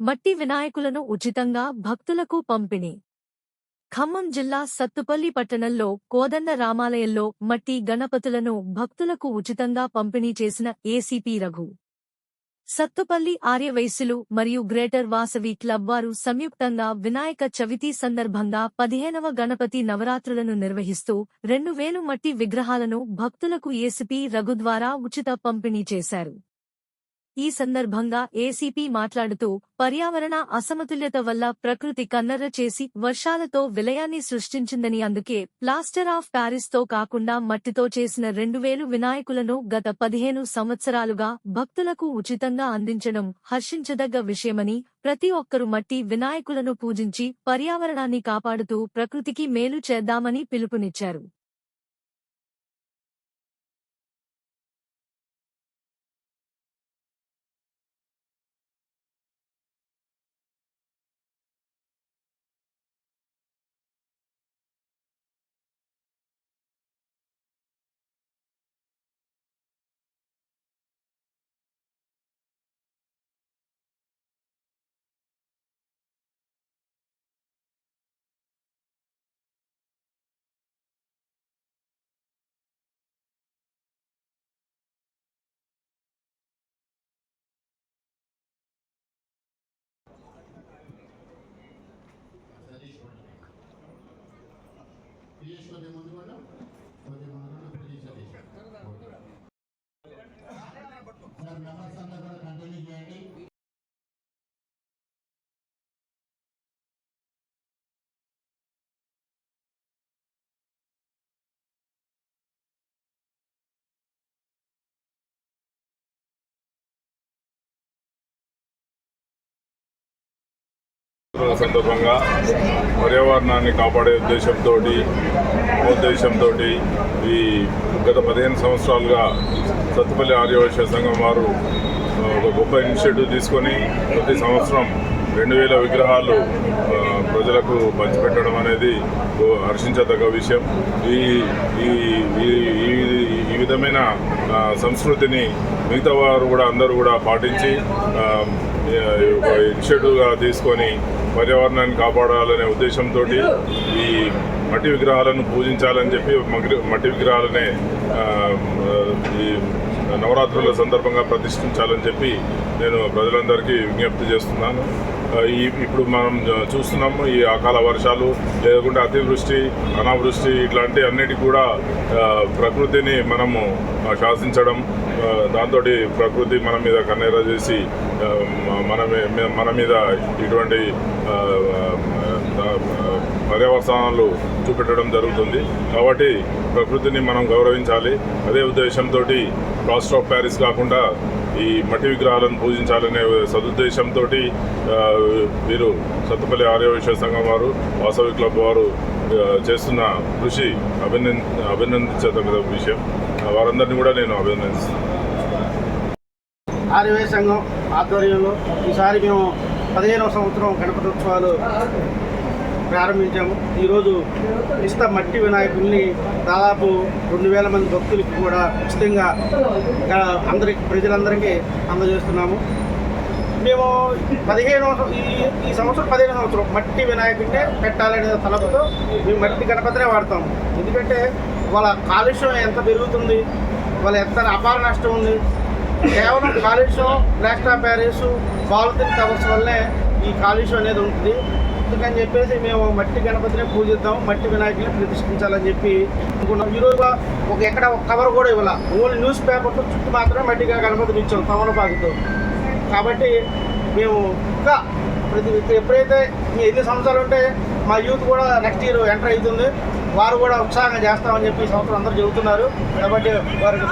మట్టి వినాయకులను ఉచితంగా భక్తులకు పంపిణీ. ఖమ్మం జిల్లా సత్తుపల్లి పట్టణంలో కోదండ రామాలయంలో మట్టి గణపతులను భక్తులకు ఉచితంగా పంపిణీ చేసిన ఏసీపీ రఘు. సత్తుపల్లి ఆర్యవైశ్యులు మరియు గ్రేటర్ వాసవి క్లబ్ వారు సంయుక్తంగా వినాయక చవితి సందర్భంగా పదిహేనవ గణపతి నవరాత్రులను నిర్వహిస్తూ రెండు వేలు మట్టి విగ్రహాలను భక్తులకు ఏసీపీ రఘు ద్వారా ఉచిత పంపిణీ చేశారు. ఈ సందర్భంగా ఏసీపీ మాట్లాడుతూ పర్యావరణ అసమతుల్యత వల్ల ప్రకృతి కన్నర చేసి వర్షాలతో విలయాన్ని సృష్టించిందని అందుకే ప్లాస్టర్ ఆఫ్ ప్యారిస్తో కాకుండా మట్టితో చేసిన రెండు వేలు వినాయకులను గత పదిహేను సంవత్సరాలుగా భక్తులకు ఉచితంగా అందించడం హర్షించదగ్గ విషయమని ప్రతి ఒక్కరూ మట్టి వినాయకులను పూజించి పర్యావరణాన్ని కాపాడుతూ ప్రకృతికి మేలు చేద్దామని పిలుపునిచ్చారు. సందర్భంగా పర్యావరణాన్ని కాపాడే ఉద్దేశంతో ఉద్దేశంతో ఈ గత పదిహేను సంవత్సరాలుగా సత్తుపల్లి ఆర్యవైశ్య సంఘం వారు ఒక గొప్ప ఇనిషియేటివ్ తీసుకొని ప్రతి సంవత్సరం రెండు వేల విగ్రహాలు ప్రజలకు పంచిపెట్టడం అనేది హర్షించదగ్గ విషయం. ఈ ఈ ఈ- ఈ- ఈ విధమైన సంస్కృతిని మిగతా వారు కూడా అందరూ కూడా పాటించి ఇనిషియేటివ్గా తీసుకొని పర్యావరణాన్ని కాపాడాలనే ఉద్దేశంతో ఈ మట్టి విగ్రహాలను పూజించాలని చెప్పి మట్టి విగ్రహాలనే ఈ నవరాత్రుల సందర్భంగా ప్రతిష్ఠించాలని చెప్పి నేను ప్రజలందరికీ విజ్ఞప్తి చేస్తున్నాను. ఈ ఇప్పుడు మనం చూస్తున్నాము ఈ అకాల వర్షాలు లేకుంటే అతివృష్టి అనావృష్టి ఇట్లాంటి అన్నిటి కూడా ప్రకృతిని మనము శాసించడం దాంతో ప్రకృతి మన మీద కన్నెర చేసి మన మన మీద ఇటువంటి పర్యవసానాలు చూపెట్టడం జరుగుతుంది. కాబట్టి ప్రకృతిని మనం గౌరవించాలి. అదే ఉద్దేశంతో కాస్ట్ ఆఫ్ ప్యారిస్ కాకుండా ఈ మట్టి విగ్రహాలను పూజించాలనే సదుద్దేశంతో వీరు సత్తుపల్లి ఆర్యవైశ్య సంఘం వారు వాసవి క్లబ్ వారు చేస్తున్న కృషి అభినంద అభినందించదగ్గ విషయం. వారందరినీ కూడా నేను అభినందిస్తున్నాను. ఆర్యవేశ సంఘం ఆధ్వర్యంలో ఈసారి మేము పదిహేనవ సంవత్సరం గణపతి ఉత్సవాలు ప్రారంభించాము. ఈరోజు ఇష్ట మట్టి వినాయకుడిని దాదాపు రెండు వేల మంది భక్తులకు కూడా ఉచితంగా అందరికి ప్రజలందరికీ అందజేస్తున్నాము. మేము పదిహేను ఈ ఈ సంవత్సరం పదిహేను సంవత్సరం మట్టి వినాయకుడినే పెట్టాలనే తలపుతో మేము మట్టి గణపతినే వాడతాము ఎందుకంటే వాళ్ళ కాలుష్యం ఎంత పెరుగుతుంది వాళ్ళ ఎంత అపార నష్టం ఉంది. కేవలం కాలుష్యం plaster of Paris polythene covers వల్లే ఈ కాలుష్యం అనేది ఉంటుంది. అందుకని చెప్పేసి మేము మట్టి గణపతిని పూజిద్దాం మట్టి వినాయకుని ప్రతిష్ఠించాలని చెప్పి అనుకున్నాం. ఈరోజు ఒక ఎక్కడ ఒక కవర్ కూడా ఇవ్వాల. ఓన్లీ న్యూస్ పేపర్తో చుట్టూ మాత్రమే మట్టిగా గణపతిని ఇచ్చాం తమలపాకుతో. కాబట్టి మేము ఇంకా ప్రతి ఎప్పుడైతే మీ ఎన్ని సంవత్సరాలు ఉంటే మా యూత్ కూడా నెక్స్ట్ ఇయర్ ఎంటర్ అవుతుంది. వారు కూడా ఉత్సాహంగా చేస్తామని చెప్పి ఈ సంవత్సరం అందరూ చెబుతున్నారు. కాబట్టి వారికి